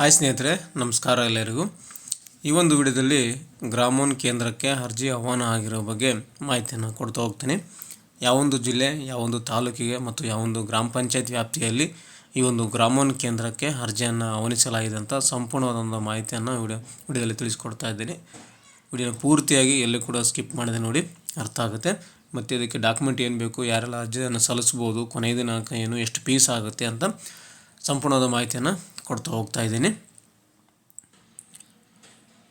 Hi ಸ್ನೇಹಿತರೆ, ನಮಸ್ಕಾರ ಎಲ್ಲರಿಗೂ. ಈ ಒಂದು ವಿಡಿಯೋದಲ್ಲಿ ಗ್ರಾಮೋನ್ ಕೇಂದ್ರಕ್ಕೆ ಅರ್ಜಿ ಆಹ್ವಾನ ಆಗಿರೋ ಬಗ್ಗೆ ಮಾಹಿತಿಯನ್ನು ಕೊಡ್ತಾ ಹೋಗ್ತೀನಿ. ಯಾವೊಂದು ಜಿಲ್ಲೆ ಯಾವೊಂದು ತಾಲೂಕಿಗೆ ಮತ್ತು ಯಾವೊಂದು ಗ್ರಾಮ ಪಂಚಾಯತ್ ವ್ಯಾಪ್ತಿಯಲ್ಲಿ ಈ ಒಂದು ಗ್ರಾಮೋನ್ ಕೇಂದ್ರಕ್ಕೆ ಅರ್ಜಿಯನ್ನು ಆಹ್ವಾನಿಸಲಾಗಿದೆ ಅಂತ ಸಂಪೂರ್ಣವಾದ ಒಂದು ಮಾಹಿತಿಯನ್ನು ವಿಡಿಯೋ, ವಿಡಿಯೋದಲ್ಲಿ ತಿಳಿಸ್ಕೊಡ್ತಾ ಇದ್ದೀನಿ. ವಿಡಿಯೋನ ಪೂರ್ತಿಯಾಗಿ ಎಲ್ಲೂ ಕೂಡ ಸ್ಕಿಪ್ ಮಾಡಿದೆ ನೋಡಿ, ಅರ್ಥ ಆಗುತ್ತೆ. ಮತ್ತು ಇದಕ್ಕೆ ಡಾಕ್ಯುಮೆಂಟ್ ಏನು ಬೇಕು, ಯಾರೆಲ್ಲ ಅರ್ಜಿಯನ್ನು ಸಲ್ಲಿಸ್ಬೋದು, ಕೊನೆಯ ದಿನಾಂಕ ಏನು, ಎಷ್ಟು ಫೀಸ್ ಆಗುತ್ತೆ ಅಂತ ಸಂಪೂರ್ಣವಾದ ಮಾಹಿತಿಯನ್ನು ಕೊಡ್ತಾ ಹೋಗ್ತಾ ಇದ್ದೀನಿ.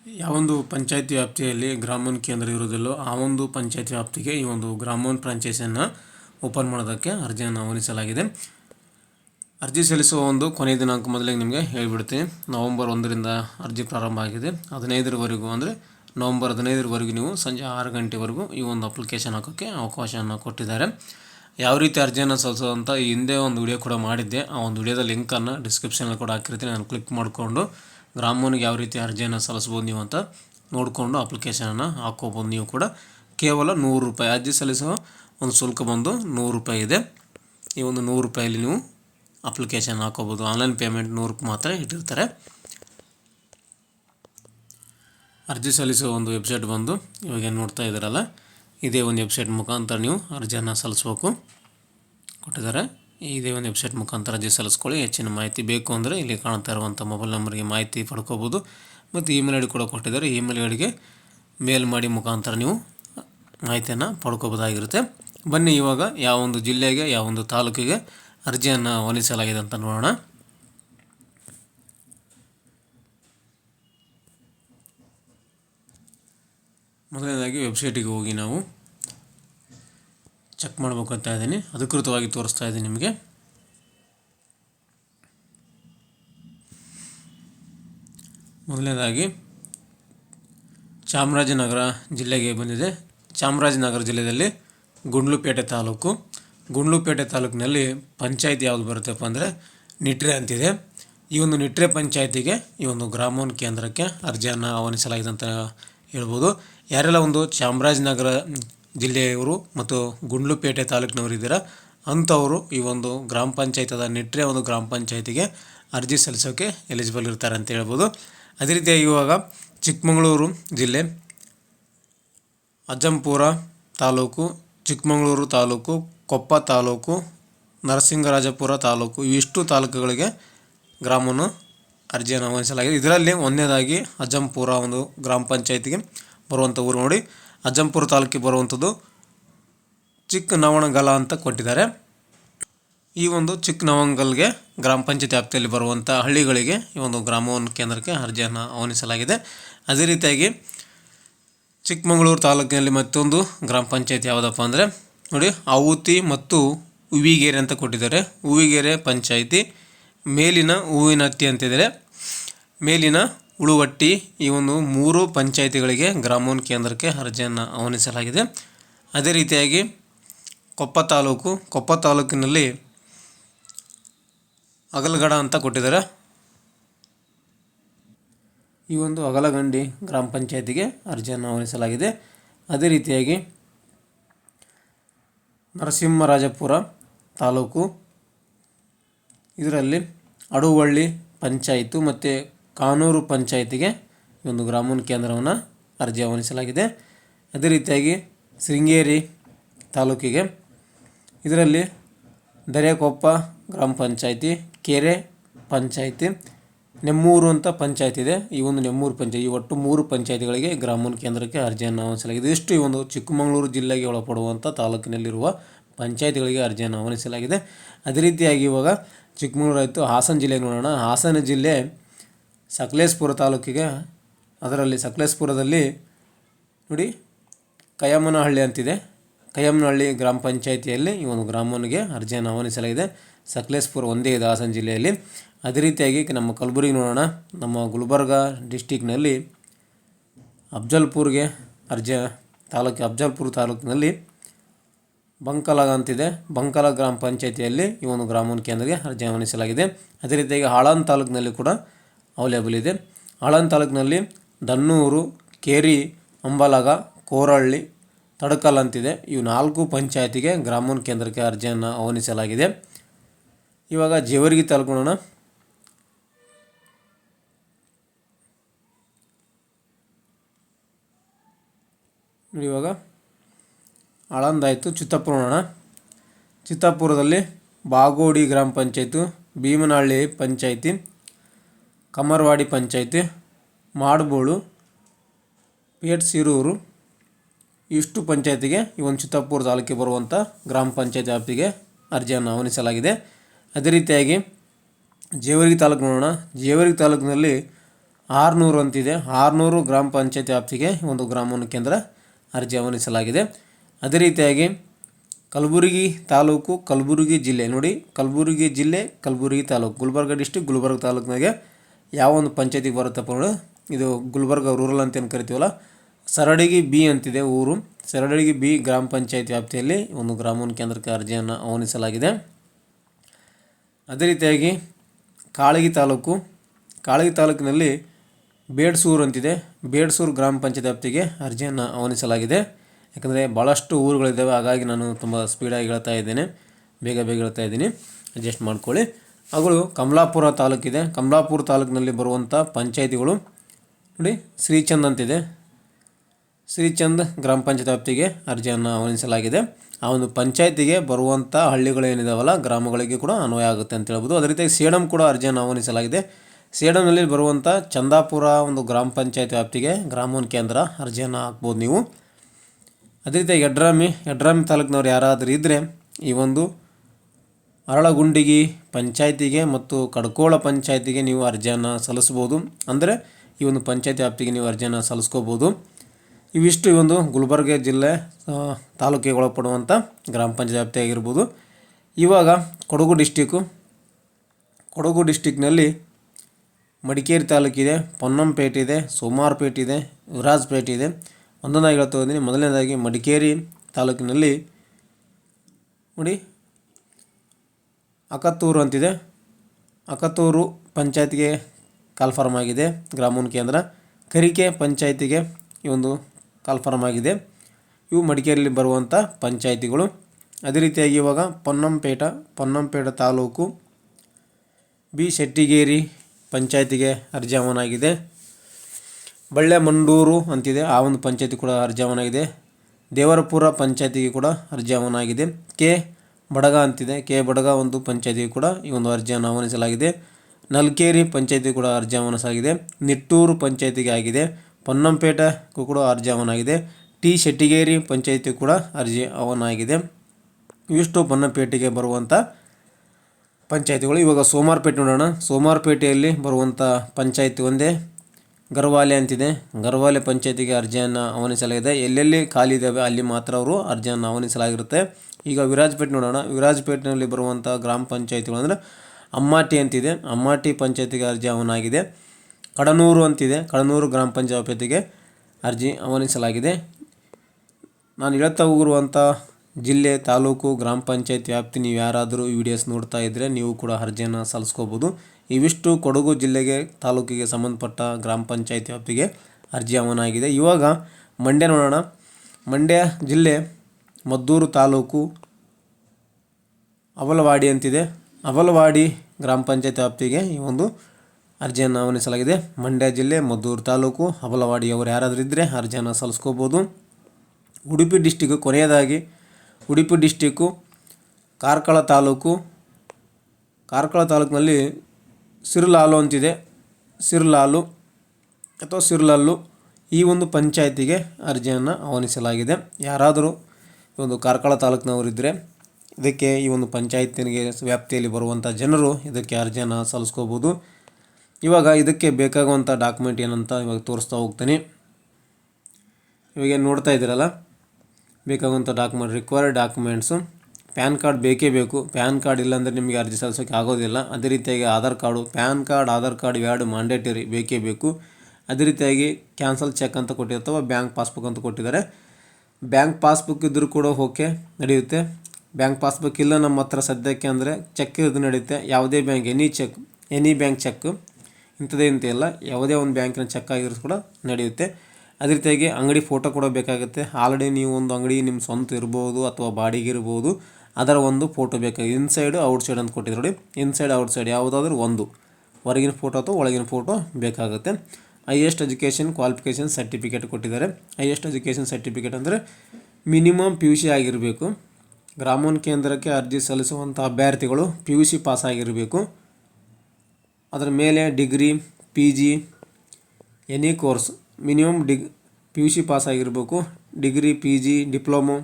ಯಾವೊಂದು ಪಂಚಾಯತ್ ವ್ಯಾಪ್ತಿಯಲ್ಲಿ ಗ್ರಾಮೋನ್ ಕೇಂದ್ರ ಇರುವುದಿಲ್ಲೋ ಆ ಒಂದು ಪಂಚಾಯತ್ ವ್ಯಾಪ್ತಿಗೆ ಈ ಒಂದು ಗ್ರಾಮೋನ್ ಫ್ರಾಂಚೈಸಿಯನ್ನು ಓಪನ್ ಮಾಡೋದಕ್ಕೆ ಅರ್ಜಿಯನ್ನು ಆಹ್ವಾನಿಸಲಾಗಿದೆ. ಅರ್ಜಿ ಸಲ್ಲಿಸುವ ಒಂದು ಕೊನೆಯ ದಿನಾಂಕ ಮೊದಲಿಗೆ ನಿಮಗೆ ಹೇಳಿಬಿಡ್ತೀನಿ. ನವಂಬರ್ ಒಂದರಿಂದ ಅರ್ಜಿ ಪ್ರಾರಂಭ ಆಗಿದೆ. ಹದಿನೈದರವರೆಗೂ ಅಂದರೆ ನವಂಬರ್ ಹದಿನೈದರವರೆಗೂ ನೀವು ಸಂಜೆ ಆರು ಗಂಟೆವರೆಗೂ ಈ ಒಂದು ಅಪ್ಲಿಕೇಶನ್ ಹಾಕೋಕ್ಕೆ ಅವಕಾಶವನ್ನು ಕೊಟ್ಟಿದ್ದಾರೆ. ಯಾವ ರೀತಿ ಅರ್ಜಿಯನ್ನು ಸಲ್ಲಿಸೋದಂತ ಅಂತ ಹಿಂದೆ ಒಂದು ವಿಡಿಯೋ ಕೂಡ ಮಾಡಿದ್ದೆ. ಆ ಒಂದು ವಿಡಿಯೋದ ಲಿಂಕನ್ನು ಡಿಸ್ಕ್ರಿಪ್ಷನಲ್ಲಿ ಕೂಡ ಹಾಕಿರ್ತೀನಿ. ನಾನು ಕ್ಲಿಕ್ ಮಾಡಿಕೊಂಡು ಗ್ರಾಮೋನಿಗೆ ಯಾವ ರೀತಿ ಅರ್ಜಿಯನ್ನು ಸಲ್ಲಿಸ್ಬೋದು ನೀವು ಅಂತ ನೋಡಿಕೊಂಡು ಅಪ್ಲಿಕೇಶನನ್ನು ಹಾಕೋಬೋದು ನೀವು ಕೂಡ. ಕೇವಲ ನೂರು ರೂಪಾಯಿ. ಅರ್ಜಿ ಸಲ್ಲಿಸೋ ಒಂದು ಶುಲ್ಕ ಬಂದು ನೂರು ರೂಪಾಯಿ ಇದೆ. ಈ ಒಂದು ನೂರು ರೂಪಾಯಲ್ಲಿ ನೀವು ಅಪ್ಲಿಕೇಶನ್ ಹಾಕೋಬೋದು ಆನ್ಲೈನ್ ಪೇಮೆಂಟ್ ನೂರು ರೂಪಾಯಿ ಮಾತ್ರ ಇಟ್ಟಿರ್ತಾರೆ. ಅರ್ಜಿ ಸಲ್ಲಿಸೋ ಒಂದು ವೆಬ್ಸೈಟ್ ಬಂದು ಇವಾಗ ನೋಡ್ತಾ ಇದ್ದೀರಲ್ಲ. ಇದೇ ಒಂದು ವೆಬ್ಸೈಟ್ ಮುಖಾಂತರ ನೀವು ಅರ್ಜಿಯನ್ನು ಸಲ್ಲಿಸ್ಬೇಕು. ಕೊಟ್ಟಿದ್ದಾರೆ. ಇದೇ ಒಂದು ವೆಬ್ಸೈಟ್ ಮುಖಾಂತರ ಅರ್ಜಿ ಸಲ್ಲಿಸ್ಕೊಳ್ಳಿ. ಹೆಚ್ಚಿನ ಮಾಹಿತಿ ಬೇಕು ಅಂದರೆ ಇಲ್ಲಿ ಕಾಣ್ತಾ ಇರುವಂಥ ಮೊಬೈಲ್ ನಂಬರ್ಗೆ ಮಾಹಿತಿ ಪಡ್ಕೋಬೋದು ಮತ್ತು ಇಮೇಲ್ ಐ ಡಿ ಕೂಡ ಕೊಟ್ಟಿದ್ದಾರೆ. ಇಮೇಲ್ ಐ ಡಿಗೆ ಮೇಲ್ ಮಾಡಿ ಮುಖಾಂತರ ನೀವು ಮಾಹಿತಿಯನ್ನು ಪಡ್ಕೋಬೋದಾಗಿರುತ್ತೆ ಬನ್ನಿ ಇವಾಗ ಯಾವೊಂದು ಜಿಲ್ಲೆಗೆ ಯಾವೊಂದು ತಾಲೂಕಿಗೆ ಅರ್ಜಿಯನ್ನು ಹೊಲಿಸಲಾಗಿದೆ ಅಂತ ನೋಡೋಣ. ಮೊದಲನೇದಾಗಿ ವೆಬ್ಸೈಟಿಗೆ ಹೋಗಿ ನಾವು ಚೆಕ್ ಮಾಡ್ಬೇಕಂತ ಇದ್ದೀನಿ. ಅಧಿಕೃತವಾಗಿ ತೋರಿಸ್ತಾ ಇದ್ದೀನಿ ನಿಮಗೆ. ಮೊದಲನೇದಾಗಿ ಚಾಮರಾಜನಗರ ಜಿಲ್ಲೆಗೆ ಬಂದಿದೆ. ಚಾಮರಾಜನಗರ ಜಿಲ್ಲೆಯಲ್ಲಿ ಗುಂಡ್ಲುಪೇಟೆ ತಾಲೂಕು. ಗುಂಡ್ಲುಪೇಟೆ ತಾಲೂಕಿನಲ್ಲಿ ಪಂಚಾಯತ್ ಯಾವುದು ಬರುತ್ತಪ್ಪ ಅಂದರೆ ನಿಟ್ರೆ ಅಂತಿದೆ. ಈ ಒಂದು ನಿಟ್ರೆ ಪಂಚಾಯತಿಗೆ ಈ ಒಂದು ಗ್ರಾಮೋನ್ ಕೇಂದ್ರಕ್ಕೆ ಅರ್ಜಿಯನ್ನು ಆಹ್ವಾನಿಸಲಾಗಿದೆ ಅಂತ ಹೇಳ್ಬೋದು. ಯಾರೆಲ್ಲ ಒಂದು ಚಾಮರಾಜನಗರ ಜಿಲ್ಲೆಯವರು ಮತ್ತು ಗುಂಡ್ಲುಪೇಟೆ ತಾಲೂಕಿನವರು ಇದ್ದೀರಾ, ಅಂಥವರು ಈ ಒಂದು ಗ್ರಾಮ ಪಂಚಾಯತದ ನೆಟ್ರೆ ಒಂದು ಗ್ರಾಮ ಪಂಚಾಯತಿಗೆ ಅರ್ಜಿ ಸಲ್ಲಿಸೋಕೆ ಎಲಿಜಿಬಲ್ ಇರ್ತಾರೆ ಅಂತ ಹೇಳ್ಬೋದು. ಅದೇ ರೀತಿಯಾಗಿ ಇವಾಗ ಚಿಕ್ಕಮಗಳೂರು ಜಿಲ್ಲೆ, ಅಜ್ಜಂಪುರ ತಾಲೂಕು, ಚಿಕ್ಕಮಗಳೂರು ತಾಲೂಕು, ಕೊಪ್ಪ ತಾಲೂಕು, ನರಸಿಂಗರಾಜಪುರ ತಾಲೂಕು, ಇವಿಷ್ಟು ತಾಲೂಕುಗಳಿಗೆ ಗ್ರಾಮವನ್ನು ಅರ್ಜಿಯನ್ನು ಆಹ್ವಾನಿಸಲಾಗಿದೆ. ಇದರಲ್ಲಿ ಒಂದನೇದಾಗಿ ಅಜ್ಜಂಪುರ ಒಂದು ಗ್ರಾಮ ಪಂಚಾಯತಿಗೆ ಬರುವಂಥ ಊರು ನೋಡಿ, ಅಜ್ಜಂಪುರ ತಾಲೂಕಿಗೆ ಬರುವಂಥದ್ದು ಚಿಕ್ಕ ನವಣಗಲ ಅಂತ ಕೊಟ್ಟಿದ್ದಾರೆ. ಈ ಒಂದು ಚಿಕ್ಕ ನವಂಗಲ್ಗೆ ಗ್ರಾಮ ಪಂಚಾಯತ್ ವ್ಯಾಪ್ತಿಯಲ್ಲಿ ಬರುವಂಥ ಹಳ್ಳಿಗಳಿಗೆ ಈ ಒಂದು ಗ್ರಾಮವನ್ನು ಕೇಂದ್ರಕ್ಕೆ ಅರ್ಜಿಯನ್ನು ಆಹ್ವಾನಿಸಲಾಗಿದೆ. ಅದೇ ರೀತಿಯಾಗಿ ಚಿಕ್ಕಮಗಳೂರು ತಾಲೂಕಿನಲ್ಲಿ ಮತ್ತೊಂದು ಗ್ರಾಮ ಪಂಚಾಯತ್ ಯಾವುದಪ್ಪ ಅಂದರೆ, ನೋಡಿ ಆವುತಿ ಮತ್ತು ಹೂವಿಗೆರೆ ಅಂತ ಕೊಟ್ಟಿದ್ದಾರೆ. ಹೂವಿಗೆರೆ ಪಂಚಾಯಿತಿ ಮೇಲಿನ ಹೂವಿನಟ್ಟಿ ಅಂತಿದ್ದಾರೆ ಮೇಲಿನ ಉಳುವಟ್ಟಿ ಈ ಒಂದು ಮೂರು ಪಂಚಾಯಿತಿಗಳಿಗೆ ಗ್ರಾಮೋನ್ ಕೇಂದ್ರಕ್ಕೆ ಅರ್ಜಿಯನ್ನು ಆಹ್ವಾನಿಸಲಾಗಿದೆ. ಅದೇ ರೀತಿಯಾಗಿ ಕೊಪ್ಪ ತಾಲೂಕು, ಕೊಪ್ಪ ತಾಲೂಕಿನಲ್ಲಿ ಅಗಲಗಡ ಅಂತ ಕೊಟ್ಟಿದ್ದಾರೆ. ಈ ಒಂದು ಅಗಲಗಂಡಿ ಗ್ರಾಮ ಪಂಚಾಯತಿಗೆ ಅರ್ಜಿಯನ್ನು ಆಹ್ವಾನಿಸಲಾಗಿದೆ. ಅದೇ ರೀತಿಯಾಗಿ ನರಸಿಂಹರಾಜಪುರ ತಾಲೂಕು, ಇದರಲ್ಲಿ ಅಡುವಳ್ಳಿ ಪಂಚಾಯಿತು ಮತ್ತು ಕಾನೂರು ಪಂಚಾಯಿತಿಗೆ ಒಂದು ಗ್ರಾಮೀಣ ಕೇಂದ್ರವನ್ನು ಅರ್ಜಿ ಆಹ್ವಾನಿಸಲಾಗಿದೆ. ಅದೇ ರೀತಿಯಾಗಿ ಶೃಂಗೇರಿ ತಾಲೂಕಿಗೆ ಇದರಲ್ಲಿ ದರ್ಯಾಕೊಪ್ಪ ಗ್ರಾಮ ಪಂಚಾಯಿತಿ, ಕೆರೆ ಪಂಚಾಯಿತಿ, ನೆಮ್ಮೂರು ಅಂತ ಪಂಚಾಯಿತಿ ಇದೆ. ಈ ಒಂದು ನೆಮ್ಮೂರು ಪಂಚಾಯಿತಿ ಒಟ್ಟು ಮೂರು ಪಂಚಾಯತಿಗಳಿಗೆ ಗ್ರಾಮೀಣ ಕೇಂದ್ರಕ್ಕೆ ಅರ್ಜಿಯನ್ನು ಆಹ್ವಾನಿಸಲಾಗಿದೆ. ಇಷ್ಟು ಈ ಒಂದು ಚಿಕ್ಕಮಗಳೂರು ಜಿಲ್ಲೆಗೆ ಒಳಪಡುವಂಥ ತಾಲೂಕಿನಲ್ಲಿರುವ ಪಂಚಾಯಿತಿಗಳಿಗೆ ಅರ್ಜಿಯನ್ನು ಆಹ್ವಾನಿಸಲಾಗಿದೆ. ಅದೇ ರೀತಿಯಾಗಿ ಇವಾಗ ಚಿಕ್ಕಮಗಳೂರು ಆಯಿತು, ಹಾಸನ ಜಿಲ್ಲೆ ನೋಡೋಣ. ಹಾಸನ ಜಿಲ್ಲೆ ಸಕಲೇಶ್ಪುರ ತಾಲೂಕಿಗೆ, ಅದರಲ್ಲಿ ಸಕಲೇಶ್ಪುರದಲ್ಲಿ ನೋಡಿ ಕಯಮ್ಮನಹಳ್ಳಿ ಅಂತಿದೆ. ಕಯಮ್ಮನಹಳ್ಳಿ ಗ್ರಾಮ ಪಂಚಾಯಿತಿಯಲ್ಲಿ ಈ ಒಂದು ಗ್ರಾಮನಿಗೆ ಅರ್ಜಿಯನ್ನು ಆಹ್ವಾನಿಸಲಾಗಿದೆ. ಸಕಲೇಶ್ಪುರ ಒಂದೇ ಇದೆ ಹಾಸನ ಜಿಲ್ಲೆಯಲ್ಲಿ. ಅದೇ ರೀತಿಯಾಗಿ ನಮ್ಮ ಕಲಬುರಗಿ ನೋಡೋಣ. ನಮ್ಮ ಗುಲ್ಬರ್ಗ ಡಿಸ್ಟಿಕ್ನಲ್ಲಿ ಅಫ್ಜಲ್ಪುರ್ಗೆ ಅರ್ಜಿ, ತಾಲೂಕು ಅಬ್ಜಲ್ಪುರ ತಾಲೂಕಿನಲ್ಲಿ ಬಂಕಲ ಅಂತಿದೆ. ಬಂಕಲ ಗ್ರಾಮ ಪಂಚಾಯಿತಿಯಲ್ಲಿ ಈ ಒಂದು ಗ್ರಾಮನ ಕೇಂದ್ರಕ್ಕೆ ಅರ್ಜಿ ಆಹ್ವಾನಿಸಲಾಗಿದೆ. ಅದೇ ರೀತಿಯಾಗಿ ಹಾಳಾನ್ ತಾಲೂಕಿನಲ್ಲಿ ಕೂಡ ಅವೈಲೇಬಲ್ ಇದೆ. ಆಳಂದ ತಾಲೂಕಿನಲ್ಲಿ ದನ್ನೂರು, ಕೇರಿ, ಅಂಬಲಗ ಕೋರಳ್ಳಿ ತಡಕಲ್ ಅಂತಿದೆ. ಇವು ನಾಲ್ಕು ಪಂಚಾಯತಿಗೆ ಗ್ರಾಮೋನ್ ಕೇಂದ್ರಕ್ಕೆ ಅರ್ಜಿಯನ್ನು ಆಹ್ವಾನಿಸಲಾಗಿದೆ. ಇವಾಗ ಜೇವರ್ಗಿ ತಾಲೂಕು ಇವಾಗ ಆಳಂದಾಯಿತು. ಚಿತ್ತಾಪುರ ನೋಡೋಣ ಚಿತ್ತಾಪುರದಲ್ಲಿ ಬಾಗೋಡಿ ಗ್ರಾಮ ಪಂಚಾಯತು, ಭೀಮನಹಳ್ಳಿ ಪಂಚಾಯಿತಿ ಕಮರ್ವಾಡಿ ಪಂಚಾಯಿತಿ, ಮಾಡಬೋಳು ಪೇಟ್ ಸಿರೂರು ಇಷ್ಟು ಪಂಚಾಯತಿಗೆ ಈ ಒಂದು ಚಿತ್ತಾಪುರ ತಾಲೂಕಿಗೆ ಬರುವಂಥ ಗ್ರಾಮ ಪಂಚಾಯತ್ ವ್ಯಾಪ್ತಿಗೆ ಅರ್ಜಿಯನ್ನು ಆಹ್ವಾನಿಸಲಾಗಿದೆ. ಅದೇ ರೀತಿಯಾಗಿ ಜೇವರ್ಗಿ ತಾಲೂಕು ನೋಡೋಣ. ಜೇವರ್ಗಿ ತಾಲೂಕಿನಲ್ಲಿ ಆರುನೂರು ಅಂತಿದೆ. ಆರುನೂರು ಗ್ರಾಮ ಪಂಚಾಯತ್ ವ್ಯಾಪ್ತಿಗೆ ಒಂದು ಗ್ರಾಮವನ್ನು ಕೇಂದ್ರ ಅರ್ಜಿ ಆಹ್ವಾನಿಸಲಾಗಿದೆ. ಅದೇ ರೀತಿಯಾಗಿ ಕಲಬುರಗಿ ತಾಲೂಕು ಕಲಬುರಗಿ ಜಿಲ್ಲೆ ನೋಡಿ. ಕಲಬುರಗಿ ಜಿಲ್ಲೆ, ಕಲಬುರಗಿ ತಾಲೂಕು, ಗುಲ್ಬರ್ಗ ಡಿಸ್ಟಿಕ್ ಗುಲ್ಬರ್ಗ ತಾಲೂಕಿನಾಗೆ ಯಾವ ಒಂದು ಪಂಚಾಯತಿಗೆ ಬರುತ್ತಪ್ಪ ನೋಡಿ ಇದು ಗುಲ್ಬರ್ಗ ರೂರಲ್ ಅಂತ ಏನು ಕರಿತೀವಲ್ಲ? ಸರಡಿಗಿ ಬಿ ಅಂತಿದೆ ಊರು. ಸರಡಗಿ ಬಿ ಗ್ರಾಮ ಪಂಚಾಯತ್ ವ್ಯಾಪ್ತಿಯಲ್ಲಿ ಒಂದು ಗ್ರಾಮೋನ್ ಕೇಂದ್ರಕ್ಕೆ ಅರ್ಜಿಯನ್ನು ಆಹ್ವಾನಿಸಲಾಗಿದೆ. ಅದೇ ರೀತಿಯಾಗಿ ಕಾಳಗಿ ತಾಲೂಕು. ಕಾಳಗಿ ತಾಲೂಕಿನಲ್ಲಿ ಬೇಡ್ಸೂರು ಅಂತಿದೆ. ಬೇಡ್ಸೂರು ಗ್ರಾಮ ಪಂಚಾಯತ್ ವ್ಯಾಪ್ತಿಗೆ ಅರ್ಜಿಯನ್ನು ಆಹ್ವಾನಿಸಲಾಗಿದೆ. ಯಾಕಂದರೆ ಭಾಳಷ್ಟು ಊರುಗಳಿದ್ದಾವೆ ಹಾಗಾಗಿ ನಾನು ತುಂಬ ಸ್ಪೀಡಾಗಿ ಹೇಳ್ತಾ ಇದ್ದೇನೆ. ಬೇಗ ಬೇಗ ಹೇಳ್ತಾ ಇದ್ದೀನಿ. ಅಡ್ಜಸ್ಟ್ ಮಾಡ್ಕೊಳ್ಳಿ. ಅವುಗಳು ಕಮಲಾಪುರ ತಾಲೂಕಿದೆ. ಕಮಲಾಪುರ ತಾಲೂಕಿನಲ್ಲಿ ಬರುವಂಥ ಪಂಚಾಯಿತಿಗಳು. ನೋಡಿ, ಶ್ರೀಚಂದ್ ಅಂತಿದೆ. ಶ್ರೀಚಂದ್ ಗ್ರಾಮ ಪಂಚಾಯತ್ ವ್ಯಾಪ್ತಿಗೆ ಅರ್ಜಿಯನ್ನು ಆಹ್ವಾನಿಸಲಾಗಿದೆ ಆ ಒಂದು ಪಂಚಾಯತಿಗೆ ಬರುವಂಥ ಹಳ್ಳಿಗಳೇನಿದಾವಲ್ಲ ಗ್ರಾಮಗಳಿಗೆ ಕೂಡ ಅನ್ವಯ ಆಗುತ್ತೆ ಅಂತ ಹೇಳ್ಬೋದು. ಅದೇ ರೀತಿ ಸೇಡಂ ಕೂಡ ಅರ್ಜಿಯನ್ನು ಆಹ್ವಾನಿಸಲಾಗಿದೆ ಸೇಡಂನಲ್ಲಿ ಬರುವಂಥ ಚಂದಾಪುರ ಒಂದು ಗ್ರಾಮ ಪಂಚಾಯತ್ ವ್ಯಾಪ್ತಿಗೆ ಗ್ರಾಮೋನ್ ಕೇಂದ್ರ ಅರ್ಜಿಯನ್ನು ಹಾಕ್ಬೋದು ನೀವು. ಅದೇ ರೀತಿಯಾಗಿ ಯಡ್ರಾಮಿ ಯಡ್ರಾಮಿ ತಾಲೂಕಿನವ್ರು ಯಾರಾದರೂ ಇದ್ದರೆ ಈ ಒಂದು ಅರಳಗುಂಡಿಗಿ ಪಂಚಾಯತಿಗೆ ಮತ್ತು ಕಡ್ಕೋಳ ಪಂಚಾಯತಿಗೆ ನೀವು ಅರ್ಜಿಯನ್ನು ಸಲ್ಲಿಸ್ಬೋದು ಅಂದರೆ ಈ ಒಂದು ಪಂಚಾಯತಿ ವ್ಯಾಪ್ತಿಗೆ ನೀವು ಅರ್ಜಿಯನ್ನು ಸಲ್ಲಿಸ್ಕೋಬೋದು ಇವಿಷ್ಟು ಈ ಒಂದು ಗುಲ್ಬರ್ಗ ಜಿಲ್ಲೆ ತಾಲೂಕಿಗೆ ಒಳಪಡುವಂಥ ಗ್ರಾಮ ಪಂಚಾಯತ್ ವ್ಯಾಪ್ತಿ ಆಗಿರ್ಬೋದು. ಇವಾಗ ಕೊಡಗು ಡಿಸ್ಟಿಕ್ಕು, ಕೊಡಗು ಡಿಸ್ಟಿಕ್ನಲ್ಲಿ ಮಡಿಕೇರಿ ತಾಲೂಕಿದೆ, ಪೊನ್ನಂಪೇಟೆ ಇದೆ, ಸೋಮಾರ್ಪೇಟೆ ಇದೆ, ವಿರಾಜ್ಪೇಟೆ ಇದೆ. ಒಂದೊಂದಾಗಿ ಹೇಳ್ತಾ ಹೋದೀನಿ ಮೊದಲನೇದಾಗಿ ಮಡಿಕೇರಿ ತಾಲೂಕಿನಲ್ಲಿ ನೋಡಿ ಅಕತ್ತೂರು ಅಂತಿದೆ. ಅಕತ್ತೂರು ಪಂಚಾಯತ್ಗೆ ಕಾಲ್ಫಾರ್ಮ್ ಆಗಿದೆ. ಗ್ರಾಮೀಣ ಕೇಂದ್ರ ಕರಿಕೆ ಪಂಚಾಯತಿಗೆ ಈ ಒಂದು ಕಾಲ್ಫಾರ್ಮ್ ಆಗಿದೆ. ಇವು ಮಡಿಕೇರಿಯಲ್ಲಿ ಬರುವಂಥ ಪಂಚಾಯತಿಗಳು. ಅದೇ ರೀತಿಯಾಗಿ ಇವಾಗ ಪೊನ್ನಂಪೇಟ ಪೊನ್ನಂಪೇಟ ತಾಲೂಕು ಬಿ ಶೆಟ್ಟಿಗೇರಿ ಪಂಚಾಯತಿಗೆ ಅರ್ಜಿ ಬಳ್ಳೆ ಮಂಡೂರು ಅಂತಿದೆ. ಆ ಒಂದು ಪಂಚಾಯತಿ ಕೂಡ ಅರ್ಜಿ ಆಹ್ವಾನಾಗಿದೆ ದೇವರಪುರ ಪಂಚಾಯತಿಗೆ ಕೂಡ ಅರ್ಜಿ ಕೆ ಬಡಗ ಅಂತಿದೆ. ಕೆ ಬಡಗ ಒಂದು ಪಂಚಾಯತಿ ಕೂಡ ಈ ಒಂದು ಅರ್ಜಿಯನ್ನು ಆಹ್ವಾನಿಸಲಾಗಿದೆ. ನಲ್ಕೇರಿ ಪಂಚಾಯತಿ ಕೂಡ ಅರ್ಜಿ ಆಹ್ವಾನಿಸಲಾಗಿದೆ. ನಿಟ್ಟೂರು ಪಂಚಾಯತಿಗೆ ಆಗಿದೆ. ಪೊನ್ನಂಪೇಟೆಗೂ ಕೂಡ ಅರ್ಜಿ ಆಹ್ವಾನಾಗಿದೆ ಟಿ ಶೆಟ್ಟಿಗೇರಿ ಪಂಚಾಯತಿ ಕೂಡ ಅರ್ಜಿ ಆಹ್ವಾನ ಆಗಿದೆ ಇವಿಷ್ಟು ಪೊನ್ನಂಪೇಟೆಗೆ ಬರುವಂಥ ಪಂಚಾಯತಿಗಳು. ಇವಾಗ ಸೋಮಾರ್ಪೇಟೆ ನೋಡೋಣ. ಸೋಮಾರ್ಪೇಟೆಯಲ್ಲಿ ಬರುವಂಥ ಪಂಚಾಯತಿ ಒಂದೇ. ಗರ್ವಾಲೆ ಅಂತಿದೆ. ಗರ್ವಾಲೆ ಪಂಚಾಯತಿಗೆ ಅರ್ಜಿಯನ್ನು ಆಹ್ವಾನಿಸಲಾಗಿದೆ. ಎಲ್ಲೆಲ್ಲಿ ಖಾಲಿ ಇದ್ದಾವೆ ಅಲ್ಲಿ ಮಾತ್ರ ಅವರು ಅರ್ಜಿಯನ್ನು ಆಹ್ವಾನಿಸಲಾಗಿರುತ್ತೆ. ಈಗ ವಿರಾಜಪೇಟೆ ನೋಡೋಣ. ವಿರಾಜಪೇಟೆನಲ್ಲಿ ಬರುವಂಥ ಗ್ರಾಮ ಪಂಚಾಯತಿಗಳು ಅಂದರೆ ಅಮ್ಮಾಟಿ ಅಂತಿದೆ. ಅಮ್ಮಾಟಿ ಪಂಚಾಯತಿಗೆ ಅರ್ಜಿ ಆಹ್ವಾನಾಗಿದೆ ಕಡನೂರು ಅಂತಿದೆ. ಕಡನೂರು ಗ್ರಾಮ ಪಂಚಾಯತಿಗೆ ಅರ್ಜಿ ಆಹ್ವಾನಿಸಲಾಗಿದೆ. ನಾನು ಹೇಳ್ತಾ ಹೋಗಿರುವಂಥ ಜಿಲ್ಲೆ, ತಾಲೂಕು, ಗ್ರಾಮ ಪಂಚಾಯತ್ ವ್ಯಾಪ್ತಿ, ನೀವು ಯಾರಾದರೂ ಈ ವಿಡಿಯೋಸ್ ನೋಡ್ತಾ ಇದ್ದರೆ ನೀವು ಕೂಡ ಅರ್ಜಿಯನ್ನು ಸಲ್ಲಿಸ್ಕೋಬೋದು. ಇವಿಷ್ಟು ಕೊಡಗು ಜಿಲ್ಲೆಗೆ, ತಾಲೂಕಿಗೆ ಸಂಬಂಧಪಟ್ಟ ಗ್ರಾಮ ಪಂಚಾಯತ್ ವ್ಯಾಪ್ತಿಗೆ ಅರ್ಜಿ ಅವನಾಗಿದೆ ಇವಾಗ ಮಂಡ್ಯ ನೋಡೋಣ. ಮಂಡ್ಯ ಜಿಲ್ಲೆ ಮದ್ದೂರು ತಾಲೂಕು ಅವಲವಾಡಿ ಅಂತಿದೆ. ಅವಲವಾಡಿ ಗ್ರಾಮ ಪಂಚಾಯತ್ ವ್ಯಾಪ್ತಿಗೆ ಈ ಒಂದು ಅರ್ಜಿಯನ್ನು ಆಹ್ವಾನಿಸಲಾಗಿದೆ. ಮಂಡ್ಯ ಜಿಲ್ಲೆ ಮದ್ದೂರು ತಾಲೂಕು ಅವಲವಾಡಿಯವರು ಯಾರಾದರೂ ಇದ್ದರೆ ಅರ್ಜಿಯನ್ನು ಸಲ್ಲಿಸ್ಕೋಬೋದು. ಉಡುಪಿ ಡಿಸ್ಟಿಕ್ಕು ಕೊನೆಯದಾಗಿ ಉಡುಪಿ ಡಿಸ್ಟಿಕ್ಕು, ಕಾರ್ಕಳ ತಾಲೂಕು. ಕಾರ್ಕಳ ತಾಲೂಕಿನಲ್ಲಿ ಸಿರ್ಲಾಲು ಅಂತಿದೆ. ಸಿರ್ಲಾಲು ಅಥವಾ ಸಿರ್ಲಲ್ಲು ಈ ಒಂದು ಪಂಚಾಯತಿಗೆ ಅರ್ಜಿಯನ್ನು ಆಹ್ವಾನಿಸಲಾಗಿದೆ. ಯಾರಾದರೂ ಒಂದು ಕಾರ್ಕಳ ತಾಲೂಕಿನವರಿದ್ದರೆ ಇದಕ್ಕೆ ಈ ಒಂದು ಪಂಚಾಯತಿನಿಗೆ ವ್ಯಾಪ್ತಿಯಲ್ಲಿ ಬರುವಂಥ ಜನರು ಇದಕ್ಕೆ ಅರ್ಜಿಯನ್ನು ಸಲ್ಲಿಸ್ಕೋಬೋದು. ಇವಾಗ ಇದಕ್ಕೆ ಬೇಕಾಗುವಂಥ ಡಾಕ್ಯುಮೆಂಟ್ ಏನಂತ ಇವಾಗ ತೋರಿಸ್ತಾ ಹೋಗ್ತೀನಿ. ಇವಾಗ ನೋಡ್ತಾ ಇದ್ದೀರಲ್ಲ? ಬೇಕಾಗುವಂಥ document required documents PAN card ಬೇಕೇ ಬೇಕು. ಪ್ಯಾನ್ ಕಾರ್ಡ್ ಇಲ್ಲಾಂದರೆ ನಿಮಗೆ ಅರ್ಜಿ ಸಲ್ಲಿಸೋಕೆ ಆಗೋದಿಲ್ಲ. ಅದೇ ರೀತಿಯಾಗಿ Aadhaar card PAN card Aadhaar card ಇವೆರಡು ಮ್ಯಾಂಡೇಟರಿ ಬೇಕೇ ಬೇಕು. ಅದೇ ರೀತಿಯಾಗಿ ಕ್ಯಾನ್ಸಲ್ ಚೆಕ್ ಅಂತ ಕೊಟ್ಟಿರ್ತಾವೆ ಬ್ಯಾಂಕ್ ಪಾಸ್ಬುಕ್ ಅಂತ ಕೊಟ್ಟಿದ್ದಾರೆ. ಬ್ಯಾಂಕ್ ಪಾಸ್ಬುಕ್ ಇದ್ದರೂ ಕೂಡ ಓಕೆ, ನಡೆಯುತ್ತೆ. ಬ್ಯಾಂಕ್ ಪಾಸ್ಬುಕ್ ಇಲ್ಲ ನಮ್ಮ ಹತ್ರ ಸದ್ಯಕ್ಕೆ ಅಂದರೆ ಚೆಕ್ ಇರೋದು ನಡೆಯುತ್ತೆ. ಯಾವುದೇ bank any cheque any bank cheque ಇಂಥದ್ದೇ ಇಂಥ ಇಲ್ಲ. ಯಾವುದೇ ಒಂದು ಬ್ಯಾಂಕಿನ ಚೆಕ್ ಆಗಿರೋದು ಕೂಡ ನಡೆಯುತ್ತೆ. ಅದೇ ರೀತಿಯಾಗಿ ಅಂಗಡಿ ಫೋಟೋ ಕೂಡ ಬೇಕಾಗುತ್ತೆ. ಆಲ್ರೆಡಿ ನೀವು ಒಂದು ಅಂಗಡಿ ನಿಮ್ಮ ಸ್ವಂತ ಇರ್ಬೋದು ಅಥವಾ ಬಾಡಿಗೆ ಇರ್ಬೋದು, ಅದರ ಒಂದು ಫೋಟೋ ಬೇಕಾಗಿ ಇನ್ಸೈಡ್ ಔಟ್ಸೈಡ್ ಅಂತ ಕೊಟ್ಟಿದ್ರು ನೋಡಿ. ಇನ್ಸೈಡ್ ಔಟ್ಸೈಡ್ ಯಾವುದಾದ್ರೂ ಒಂದು. ಹೊರಗಿನ ಫೋಟೋ ಅಥವಾ ಒಳಗಿನ ಫೋಟೋ ಬೇಕಾಗುತ್ತೆ. ಹೈಯೆಸ್ಟ್ ಎಜುಕೇಷನ್ ಕ್ವಾಲಿಫಿಕೇಷನ್ ಸರ್ಟಿಫಿಕೇಟ್ ಕೊಟ್ಟಿದ್ದಾರೆ. ಹೈಯೆಸ್ಟ್ ಎಜುಕೇಷನ್ ಸರ್ಟಿಫಿಕೇಟ್ ಅಂದರೆ ಮಿನಿಮಮ್ ಪಿ ಯು ಸಿ ಆಗಿರಬೇಕು. ಗ್ರಾಮೋನ್ ಕೇಂದ್ರಕ್ಕೆ ಅರ್ಜಿ ಸಲ್ಲಿಸುವಂಥ ಅಭ್ಯರ್ಥಿಗಳು ಪಿ ಯು ಸಿ ಪಾಸ್ ಆಗಿರಬೇಕು. ಅದರ ಮೇಲೆ degree P G any course minimum ಡಿಗ್ ಪಿ ಯು ಸಿ ಪಾಸ್ ಆಗಿರಬೇಕು, ಡಿಗ್ರಿ ಪಿ ಜಿ ಡಿಪ್ಲೊಮೊ,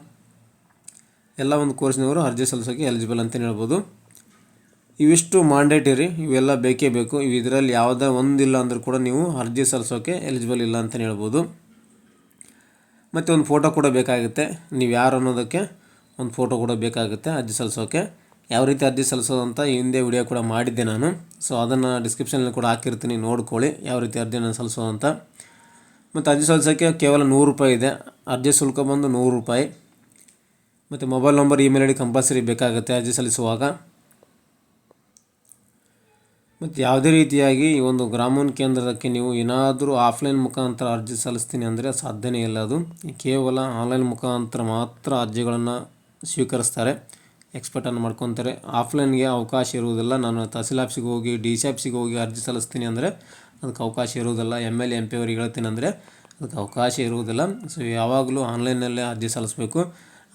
ಎಲ್ಲ ಒಂದು ಕೋರ್ಸ್ನವರು ಅರ್ಜಿ ಸಲ್ಲಿಸೋಕ್ಕೆ ಎಲಿಜಿಬಲ್ ಅಂತಲೇ ಹೇಳ್ಬೋದು. ಇವಿಷ್ಟು ಮಾಂಡೇಟರಿ ಇವೆಲ್ಲ ಬೇಕೇ ಬೇಕು. ಇವು ಇದರಲ್ಲಿ ಯಾವುದೇ ಒಂದಿಲ್ಲ ಅಂದರೂ ಕೂಡ ನೀವು ಅರ್ಜಿ ಸಲ್ಲಿಸೋಕ್ಕೆ ಎಲಿಜಿಬಲ್ ಇಲ್ಲ ಅಂತಲೇ ಹೇಳ್ಬೋದು. ಮತ್ತು ಒಂದು ಫೋಟೋ ಕೂಡ ಬೇಕಾಗುತ್ತೆ. ನೀವು ಯಾರು ಅನ್ನೋದಕ್ಕೆ ಒಂದು ಫೋಟೋ ಕೂಡ ಬೇಕಾಗುತ್ತೆ ಅರ್ಜಿ ಸಲ್ಲಿಸೋಕ್ಕೆ ಯಾವ ರೀತಿ ಅರ್ಜಿ ಸಲ್ಲಿಸೋದು ಅಂತ ಹಿಂದೆ ವಿಡಿಯೋ ಕೂಡ ಮಾಡಿದ್ದೆ ನಾನು. ಸೊ ಅದನ್ನು ಡಿಸ್ಕ್ರಿಪ್ಷನಲ್ಲಿ ಕೂಡ ಹಾಕಿರ್ತೀನಿ, ನೋಡ್ಕೊಳ್ಳಿ ಯಾವ ರೀತಿ ಅರ್ಜಿನ ಸಲ್ಲಿಸೋದು ಅಂತ. ಮತ್ತು ಅರ್ಜಿ ಸಲ್ಲಿಸೋಕ್ಕೆ ಕೇವಲ ನೂರು ರೂಪಾಯಿ ಇದೆ. ಅರ್ಜಿ ಶುಲ್ಕ ಬಂದು ನೂರು ರೂಪಾಯಿ. ಮತ್ತು mobile number email I D compulsory ಬೇಕಾಗುತ್ತೆ ಅರ್ಜಿ ಸಲ್ಲಿಸುವಾಗ. ಮತ್ತು ಯಾವುದೇ ರೀತಿಯಾಗಿ ಈ ಒಂದು ಗ್ರಾಮೀಣ ಕೇಂದ್ರಕ್ಕೆ ನೀವು ಏನಾದರೂ ಆಫ್ಲೈನ್ ಮುಖಾಂತರ ಅರ್ಜಿ ಸಲ್ಲಿಸ್ತೀನಿ ಅಂದರೆ ಸಾಧ್ಯನೇ ಇಲ್ಲ ಅದು. ಕೇವಲ ಆನ್ಲೈನ್ ಮುಖಾಂತರ ಮಾತ್ರ ಅರ್ಜಿಗಳನ್ನು ಸ್ವೀಕರಿಸ್ತಾರೆ. ಎಕ್ಸ್ಪರ್ಟನ್ನು ಮಾಡ್ಕೊತಾರೆ. ಆಫ್ಲೈನ್ಗೆ ಅವಕಾಶ ಇರುವುದಿಲ್ಲ. ನಾನು ತಹಸೀಲ್ ಆಫೀಸಿಗೆ ಹೋಗಿ ಡಿ ಸಿ ಆಫೀಸಿಗೆ ಹೋಗಿ ಅರ್ಜಿ ಸಲ್ಲಿಸ್ತೀನಿ ಅಂದರೆ ಅದಕ್ಕೆ ಅವಕಾಶ ಇರುವುದಿಲ್ಲ. ಎಂ ಎಲ್ ಎಂ ಪಿ ಅವ್ರಿಗೆ ಹೇಳ್ತೀನಿ ಅಂದರೆ ಅದಕ್ಕೆ ಅವಕಾಶ ಇರುವುದಿಲ್ಲ. ಸೊ ಯಾವಾಗಲೂ ಆನ್ಲೈನಲ್ಲೇ ಅರ್ಜಿ ಸಲ್ಲಿಸಬೇಕು.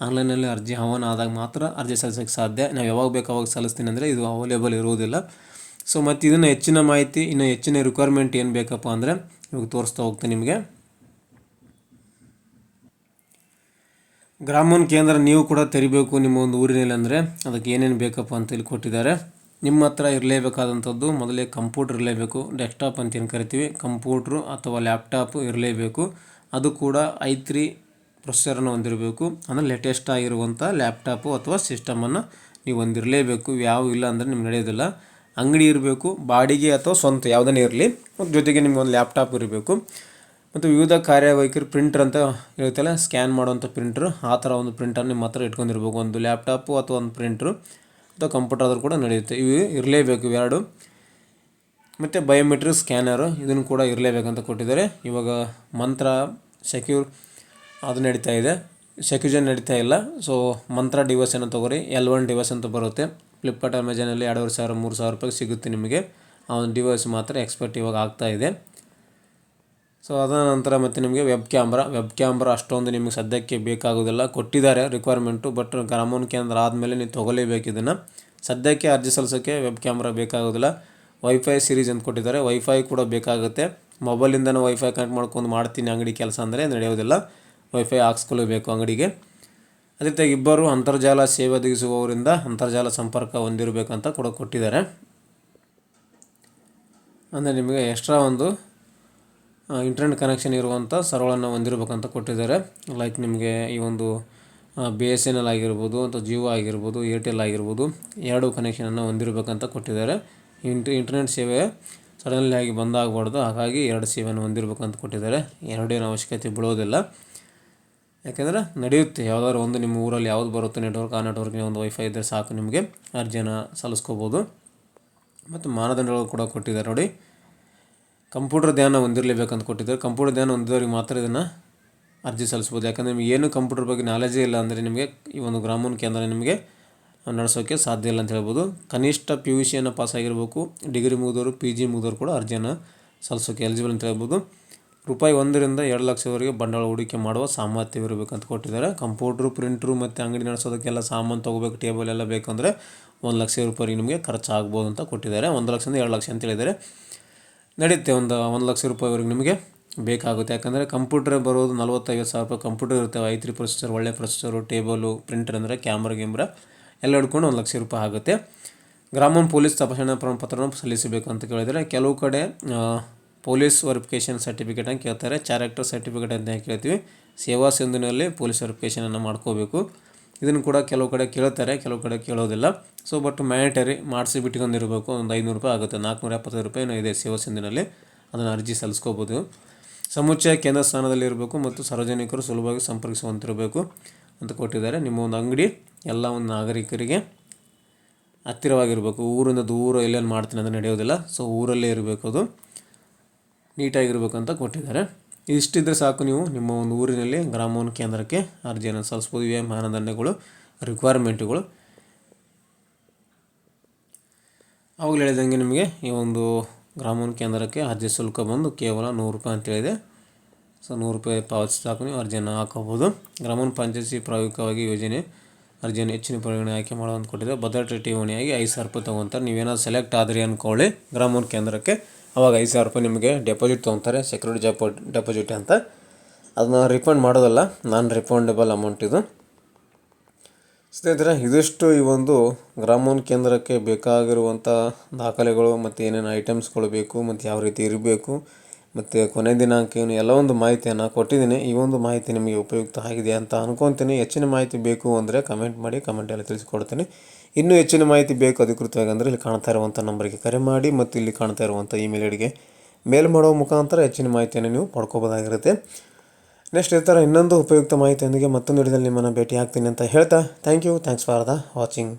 ಆನ್ಲೈನಲ್ಲಿ ಅರ್ಜಿ ಆಹ್ವಾನ ಆದಾಗ ಮಾತ್ರ ಅರ್ಜಿ ಸಲ್ಲಿಸೋಕ್ಕೆ ಸಾಧ್ಯ. ನಾವು ಯಾವಾಗ ಬೇಕು ಅವಾಗ ಸಲ್ಲಿಸ್ತೀನಿ ಅಂದರೆ ಇದು ಅವೈಲೇಬಲ್ ಇರುವುದಿಲ್ಲ. ಸೊ ಮತ್ತು ಇದನ್ನು ಹೆಚ್ಚಿನ ಮಾಹಿತಿ, ಇನ್ನು ಹೆಚ್ಚಿನ ರಿಕ್ವೈರ್ಮೆಂಟ್ ಏನು ಬೇಕಪ್ಪ ಅಂದರೆ ಇವಾಗ ತೋರಿಸ್ತಾ ಹೋಗ್ತೀನಿ ನಿಮಗೆ. ಗ್ರಾಮೋನ್ ಕೇಂದ್ರ ನೀವು ಕೂಡ ತೆರಿಬೇಕು ನಿಮ್ಮ ಒಂದು ಊರಿನಲ್ಲಿ ಅಂದರೆ ಅದಕ್ಕೆ ಏನೇನು ಬೇಕಪ್ಪ ಅಂತ ಇಲ್ಲಿ ಕೊಟ್ಟಿದ್ದಾರೆ ನಿಮ್ಮ ಹತ್ರ ಇರಲೇಬೇಕಾದಂಥದ್ದು ಮೊದಲೇ ಕಂಪ್ಯೂಟರ್ ಇರಲೇಬೇಕು, ಡೆಸ್ಕ್ಟಾಪ್ ಅಂತ ಏನು ಕರಿತೀವಿ, ಕಂಪ್ಯೂಟ್ರು ಅಥವಾ ಲ್ಯಾಪ್ಟಾಪು ಇರಲೇಬೇಕು. ಅದು ಕೂಡ ಐ ತ್ರೀ ಪ್ರೊಸೆಸರನ್ನು ಹೊಂದಿರಬೇಕು. ಅಂದರೆ ಲೇಟೆಸ್ಟ್ ಆಗಿರುವಂಥ ಲ್ಯಾಪ್ಟಾಪು ಅಥವಾ ಸಿಸ್ಟಮನ್ನು ನೀವು ಹೊಂದಿರಲೇಬೇಕು. ಯಾವ ಇಲ್ಲ ಅಂದರೆ ನಿಮ್ಗೆ ನಡೆಯೋದಿಲ್ಲ. ಅಂಗಡಿ ಇರಬೇಕು, ಬಾಡಿಗೆ ಅಥವಾ ಸ್ವಂತ, ಯಾವುದನ್ನೇ ಇರಲಿ. ಜೊತೆಗೆ ನಿಮ್ಗೆ ಒಂದು ಲ್ಯಾಪ್ಟಾಪ್ ಇರಬೇಕು. ಮತ್ತು ವಿವಿಧ ಕಾರ್ಯವೈಖರಿ ಪ್ರಿಂಟರ್ ಅಂತ ಹೇಳ್ತಲ್ಲ ಸ್ಕ್ಯಾನ್ ಮಾಡುವಂಥ ಪ್ರಿಂಟ್ರು, ಆ ಥರ ಒಂದು ಪ್ರಿಂಟರ್ ನಿಮ್ಮ ಹತ್ರ ಇಟ್ಕೊಂಡಿರ್ಬೇಕು. ಒಂದು ಲ್ಯಾಪ್ಟಾಪು ಅಥವಾ ಒಂದು ಪ್ರಿಂಟ್ರು. ಅಥವಾ ಕಂಪ್ಯೂಟರ್ ಆದರೂ ಕೂಡ ನಡೆಯುತ್ತೆ. ಇವು ಇರಲೇಬೇಕು ಇವೆರಡು. ಮತ್ತು ಬಯೋಮೆಟ್ರಿಕ್ ಸ್ಕ್ಯಾನರು ಇದನ್ನು ಕೂಡ ಇರಲೇಬೇಕಂತ ಕೊಟ್ಟಿದ್ದಾರೆ. ಇವಾಗ ಮಂತ್ರ ಸೆಕ್ಯೂರ್ ಅದು ನಡೀತಾ ಇದೆ. ಸೆಕ್ಯೂಜನ್ ನಡೀತಾ ಇಲ್ಲ. ಸೊ ಮಂತ್ರ ಡಿವೈಸನ್ನು ತೊಗೊರಿ ಎಲ್ ಒನ್ ಡಿವೈಸ್ ಅಂತ ಬರುತ್ತೆ. ಫ್ಲಿಪ್ಕಾರ್ಟ್ ಅಮೆಜಾನಲ್ಲಿ ಎರಡೂವರೆ ಸಾವಿರ, ಮೂರು ಸಾವಿರ ರೂಪಾಯಿಗೆ ಸಿಗುತ್ತೆ ನಿಮಗೆ. ಆ ಒಂದು ಡಿವೈಸ್ ಮಾತ್ರ ಎಕ್ಸ್ಪೆಕ್ಟ್ ಇವಾಗ ಆಗ್ತಾ ಇದೆ. ಸೊ ಅದ ನಂತರ ಮತ್ತು ನಿಮಗೆ ವೆಬ್ ಕ್ಯಾಮ್ರಾ ವೆಬ್ ಕ್ಯಾಮ್ರಾ ಅಷ್ಟೊಂದು ನಿಮಗೆ ಸದ್ಯಕ್ಕೆ ಬೇಕಾಗೋದಿಲ್ಲ. ಕೊಟ್ಟಿದ್ದಾರೆ ರಿಕ್ವೈರ್ಮೆಂಟು ಬಟ್ ಗ್ರಾಮೋನ್ ಕೇಂದ್ರ ಆದಮೇಲೆ ನೀವು ತೊಗೊಲೇಬೇಕು ಇದನ್ನು. ಸದ್ಯಕ್ಕೆ ಅರ್ಜಿ ಸಲ್ಲಿಸೋಕ್ಕೆ ವೆಬ್ ಕ್ಯಾಮ್ರಾ ಬೇಕಾಗೋದಿಲ್ಲ. ವೈಫೈ ಸಿರೀಸ್ ಅಂತ ಕೊಟ್ಟಿದ್ದಾರೆ. ವೈಫೈ ಕೂಡ ಬೇಕಾಗುತ್ತೆ. ಮೊಬೈಲಿಂದನೂ ವೈಫೈ ಕನೆಕ್ಟ್ ಮಾಡ್ಕೊಂಡು ಮಾಡ್ತೀನಿ ಅಂಗಡಿ ಕೆಲಸ ಅಂದರೆ ನಡೆಯೋದಿಲ್ಲ. ವೈಫೈ ಹಾಕ್ಸ್ಕೊಳ್ಳಬೇಕು ಅಂಗಡಿಗೆ. ಅದೇ ರೀತಿಯಾಗಿ ಇಬ್ಬರು ಅಂತರ್ಜಾಲ ಸೇವೆ ಒದಗಿಸುವವರಿಂದ ಅಂತರ್ಜಾಲ ಸಂಪರ್ಕ ಹೊಂದಿರಬೇಕಂತ ಕೂಡ ಕೊಟ್ಟಿದ್ದಾರೆ. ಅಂದರೆ ನಿಮಗೆ ಎಕ್ಸ್ಟ್ರಾ ಒಂದು ಇಂಟರ್ನೆಟ್ ಕನೆಕ್ಷನ್ ಇರುವಂಥ ಸರ್ವಳನ್ನು ಹೊಂದಿರಬೇಕಂತ ಕೊಟ್ಟಿದ್ದಾರೆ. ಲೈಕ್ ನಿಮಗೆ ಈ ಒಂದು ಬಿ ಎಸ್ ಎನ್ ಎಲ್ ಆಗಿರ್ಬೋದು ಅಥವಾ ಜಿಯೋ ಆಗಿರ್ಬೋದು ಏರ್ಟೆಲ್ ಆಗಿರ್ಬೋದು, ಎರಡು ಕನೆಕ್ಷನನ್ನು ಹೊಂದಿರಬೇಕಂತ ಕೊಟ್ಟಿದ್ದಾರೆ. ಇಂಟ್ ಇಂಟರ್ನೆಟ್ ಸೇವೆ ಸಡನ್ಲಿ ಆಗಿ ಬಂದಾಗಬಾರ್ದು. ಹಾಗಾಗಿ ಎರಡು ಸೇವೆಯನ್ನು ಹೊಂದಿರಬೇಕಂತ ಕೊಟ್ಟಿದ್ದಾರೆ. ಎರಡೇನು ಅವಶ್ಯಕತೆ ಬಿಡೋದಿಲ್ಲ ಯಾಕೆಂದರೆ ನಡೆಯುತ್ತೆ. ಯಾವುದಾದ್ರು ಒಂದು ನಿಮ್ಮ ಊರಲ್ಲಿ ಯಾವ್ದು ಬರುತ್ತೆ ನೆಟ್ವರ್ಕ್ ಆ ನೆಟ್ವರ್ಕ್ಗೆ ಒಂದು ವೈಫೈ ಇದ್ದರೆ ಸಾಕು ನಿಮಗೆ. ಅರ್ಜಿಯನ್ನು ಸಲ್ಲಿಸ್ಕೋಬೋದು. ಮತ್ತು ಮಾನದಂಡಗಳು ಕೂಡ ಕೊಟ್ಟಿದ್ದಾರೆ ನೋಡಿ. ಕಂಪ್ಯೂಟರ್ ಧ್ಯಾನ ಹೊಂದಿರಲೇಬೇಕಂತ ಕೊಟ್ಟಿದ್ದಾರೆ. ಕಂಪ್ಯೂಟರ್ ಧ್ಯಾನ ಹೊಂದಿದವ್ರಿಗೆ ಮಾತ್ರ ಇದನ್ನು ಅರ್ಜಿ ಸಲ್ಲಿಸ್ಬೋದು. ಯಾಕಂದರೆ ನಿಮಗೆ ಏನು ಕಂಪ್ಯೂಟರ್ ಬಗ್ಗೆ ನಾಲೆಜೇ ಇಲ್ಲ ಅಂದರೆ ನಿಮಗೆ ಈ ಒಂದು ಗ್ರಾಮೀಣ ಕೇಂದ್ರ ನಿಮಗೆ ನಡೆಸೋಕ್ಕೆ ಸಾಧ್ಯ ಇಲ್ಲ ಅಂತ ಹೇಳ್ಬೋದು. ಕನಿಷ್ಠ ಪಿ ಯು ಸಿಯನ್ನು ಪಾಸ್ ಆಗಿರಬೇಕು. ಡಿಗ್ರಿ ಮುಗಿದವರು ಪಿ ಜಿ ಮುಗಿದವರು ಕೂಡ ಅರ್ಜಿಯನ್ನು ಸಲ್ಲಿಸೋಕ್ಕೆ ಎಲಿಜಿಬಲ್ ಅಂತ ಹೇಳ್ಬೋದು. ರೂಪಾಯಿ ಒಂದರಿಂದ ಎರಡು ಲಕ್ಷವರೆಗೆ ಬಂಡವಾಳ ಹೂಡಿಕೆ ಮಾಡುವ ಸಾಮರ್ಥ್ಯವಿರಬೇಕಂತ ಕೊಟ್ಟಿದ್ದಾರೆ. ಕಂಪ್ಯೂಟ್ರು, ಪ್ರಿಂಟ್ರು ಮತ್ತು ಅಂಗಡಿ ನಡೆಸೋದಕ್ಕೆಲ್ಲ ಸಾಮಾನು ತೊಗೋಬೇಕು, ಟೇಬಲ್ ಎಲ್ಲ ಬೇಕಂದರೆ ಒಂದು ಲಕ್ಷ ರೂಪಾಯಿ ನಿಮಗೆ ಖರ್ಚಾಗ್ಬೋದು ಅಂತ ಕೊಟ್ಟಿದ್ದಾರೆ. ಒಂದು ಲಕ್ಷದಿಂದ ಎರಡು ಲಕ್ಷ ಅಂತ ಹೇಳಿದ್ದಾರೆ. ನಡೆಯುತ್ತೆ ಒಂದು ಒಂದು ಲಕ್ಷ ರೂಪಾಯಿವರೆಗೆ ನಿಮಗೆ ಬೇಕಾಗುತ್ತೆ. ಯಾಕಂದರೆ ಕಂಪ್ಯೂಟರ್ ಬರೋದು ನಲ್ವತ್ತೈವತ್ತು ಸಾವಿರ ರೂಪಾಯಿ ಕಂಪ್ಯೂಟರ್ ಇರ್ತವೆ ಐ ತ್ರೀ ಪ್ರೊಸೆಸರ್, ಒಳ್ಳೆ ಪ್ರೊಸೆಸರು, ಟೇಬಲು, ಪ್ರಿಂಟರ್ ಅಂದರೆ ಕ್ಯಾಮ್ರಾ, ಗಿಮ್ರಾ ಎಲ್ಲ ಹಿಡ್ಕೊಂಡು ಒಂದು ಲಕ್ಷ ರೂಪಾಯಿ ಆಗುತ್ತೆ. ಗ್ರಾಮೀಣ ಪೊಲೀಸ್ ತಪಾಸಣಾ ಪ್ರಮಾಣಪತ್ರವನ್ನು ಸಲ್ಲಿಸಬೇಕು ಅಂತ ಕೇಳಿದರೆ ಕೆಲವು ಕಡೆ ಪೊಲೀಸ್ ವೆರಿಫಿಕೇಷನ್ ಸರ್ಟಿಫಿಕೇಟ್ ಅಂತ ಕೇಳ್ತಾರೆ. ಚಾರೆಕ್ಟರ್ ಸರ್ಟಿಫಿಕೇಟ್ ಅಂತ ಕೇಳ್ತೀವಿ. ಸೇವಾ ಸಿಂಧುನಲ್ಲಿ ಪೊಲೀಸ್ ವೆರಿಫಿಕೇಷನನ್ನು ಮಾಡ್ಕೋಬೇಕು. ಇದನ್ನು ಕೂಡ ಕೆಲವು ಕಡೆ ಕೇಳ್ತಾರೆ, ಕೆಲವು ಕಡೆ ಕೇಳೋದಿಲ್ಲ. ಸೊ ಬಟ್ ಮ್ಯಾಂಡೇಟರಿ ಮಾಡಿಸಿ ಬಿಟ್ಕೊಂಡಿರಬೇಕು ಒಂದು ಐನೂರು ರೂಪಾಯಿ ಆಗುತ್ತೆ. ನಾಲ್ಕುನೂರ ಎಪ್ಪತ್ತೈದು ರೂಪಾಯಿ ಇದೆ ಸೇವಾ ಸಿಂಧಿನಲ್ಲಿ ಅದನ್ನು ಅರ್ಜಿ ಸಲ್ಲಿಸ್ಕೋಬೋದು. ಸಮುಚ್ಚಯ ಕೇಂದ್ರ ಸ್ಥಾನದಲ್ಲಿ ಇರಬೇಕು ಮತ್ತು ಸಾರ್ವಜನಿಕರು ಸುಲಭವಾಗಿ ಸಂಪರ್ಕಿಸುವಂತಿರಬೇಕು ಅಂತ ಕೊಟ್ಟಿದ್ದಾರೆ. ನಿಮ್ಮ ಒಂದು ಅಂಗಡಿ, ಎಲ್ಲ ಒಂದು ನಾಗರಿಕರಿಗೆ ಹತ್ತಿರವಾಗಿರಬೇಕು. ಊರಿಂದ ದೂರ ಎಲ್ಲೇನು ಮಾಡ್ತೀನಿ ಅಂತ ನಡೆಯೋದಿಲ್ಲ. ಸೊ ಊರಲ್ಲೇ ಇರಬೇಕು ಅದು. ನೀಟಾಗಿರಬೇಕು ಅಂತ ಕೊಟ್ಟಿದ್ದಾರೆ. ಇಷ್ಟಿದ್ರೆ ಸಾಕು ನೀವು ನಿಮ್ಮ ಒಂದು ಊರಿನಲ್ಲಿ ಗ್ರಾಮೋನ್ ಕೇಂದ್ರಕ್ಕೆ ಅರ್ಜಿಯನ್ನು ಸಲ್ಲಿಸ್ಬೋದು. ಇವೇ ಮಾನದಂಡಗಳು ರಿಕ್ವೈರ್ಮೆಂಟ್ಗಳು ಅವಾಗಲೇ ಹೇಳಿದಂಗೆ ನಿಮಗೆ ಈ ಒಂದು ಗ್ರಾಮೋನ್ ಕೇಂದ್ರಕ್ಕೆ ಅರ್ಜಿ ಶುಲ್ಕ ಬಂದು ಕೇವಲ ನೂರು ರೂಪಾಯಿ ಅಂತೇಳಿದೆ ಸೊ, ನೂರು ರೂಪಾಯಿ ಪಾವತಿಸಿದಾಗ ನೀವು ಅರ್ಜಿಯನ್ನು ಹಾಕೋಬೋದು ಗ್ರಾಮೀಣ ಪಂಚಾಯತಿ ಪ್ರಾಯೋಗಿಕವಾಗಿ ಯೋಜನೆ, ಅರ್ಜಿಯನ್ನು ಹೆಚ್ಚಿನ ಪರಿಗಣನೆ ಆಯ್ಕೆ ಮಾಡುವಂತ ಕೊಟ್ಟಿದೆ. ಭದ್ರತೆ ಠೇವಣಿಯಾಗಿ ಐದು ಸಾವಿರ ರೂಪಾಯಿ ತೊಗೊತಾರೆ. ನೀವೇನಾದ್ರು ಸೆಲೆಕ್ಟ್ ಆದ್ರಿ ಅಂದ್ಕೊಳ್ಳಿ ಗ್ರಾಮೋನ್ ಕೇಂದ್ರಕ್ಕೆ ಅವಾಗ ಐದು ಸಾವಿರ ರೂಪಾಯಿ ನಿಮಗೆ ಡೆಪಾಸಿಟ್ ತೊಗೊತಾರೆ ಸೆಕ್ಯೂರಿಟಿ ಜಪ ಡೆಪಾಸಿಟ್ ಅಂತ. ಅದನ್ನ ರಿಫಂಡ್ ಮಾಡೋದಲ್ಲ ನಾನ್ ರಿಫಂಡಬಲ್ ಅಮೌಂಟ್ ಇದು. ಸ್ನೇಹಿತರೆ, ಇದಿಷ್ಟು ಈ ಒಂದು ಗ್ರಾಮೋನ್ ಕೇಂದ್ರಕ್ಕೆ ಬೇಕಾಗಿರುವಂಥ ದಾಖಲೆಗಳು ಮತ್ತು ಏನೇನು ಐಟಮ್ಸ್ಗಳು ಬೇಕು, ಮತ್ತು ಯಾವ ರೀತಿ ಇರಬೇಕು, ಮತ್ತು ಕೊನೆ ದಿನಾಂಕ ಏನು, ಎಲ್ಲ ಒಂದು ಮಾಹಿತಿಯನ್ನು ಕೊಟ್ಟಿದ್ದೀನಿ. ಈ ಒಂದು ಮಾಹಿತಿ ನಿಮಗೆ ಉಪಯುಕ್ತ ಆಗಿದೆ ಅಂತ ಅನ್ಕೊತೀನಿ. ಹೆಚ್ಚಿನ ಮಾಹಿತಿ ಬೇಕು ಅಂದರೆ ಕಮೆಂಟ್ ಮಾಡಿ ಕಮೆಂಟಲ್ಲಿ ತಿಳಿಸ್ಕೊಡ್ತೀನಿ. ಇನ್ನೂ ಹೆಚ್ಚಿನ ಮಾಹಿತಿ ಬೇಕು, ಅಧಿಕೃತವಾಗಿ ಅಂದರೆ ಇಲ್ಲಿ ಕಾಣ್ತಾ ಇರುವಂಥ ನಂಬರ್ಗೆ ಕರೆ ಮಾಡಿ ಮತ್ತು ಇಲ್ಲಿ ಕಾಣ್ತಾ ಇರುವಂಥ ಇಮೇಲ್ ಐಡಿಗೆ ಮೇಲ್ ಮಾಡೋ ಮುಖಾಂತರ ಹೆಚ್ಚಿನ ಮಾಹಿತಿಯನ್ನು ನೀವು ಪಡ್ಕೋಬೋದಾಗಿರುತ್ತೆ ನೆಕ್ಸ್ಟ್ ಈ ಥರ ಇನ್ನೊಂದು ಉಪಯುಕ್ತ ಮಾಹಿತಿಯೊಂದಿಗೆ ಮತ್ತೊಂದು ಹಿಡಿದಲ್ಲಿ ನಿಮ್ಮನ್ನು ಭೇಟಿ ಆಗ್ತೀನಿ ಅಂತ ಹೇಳ್ತಾ thank you thanks for the watching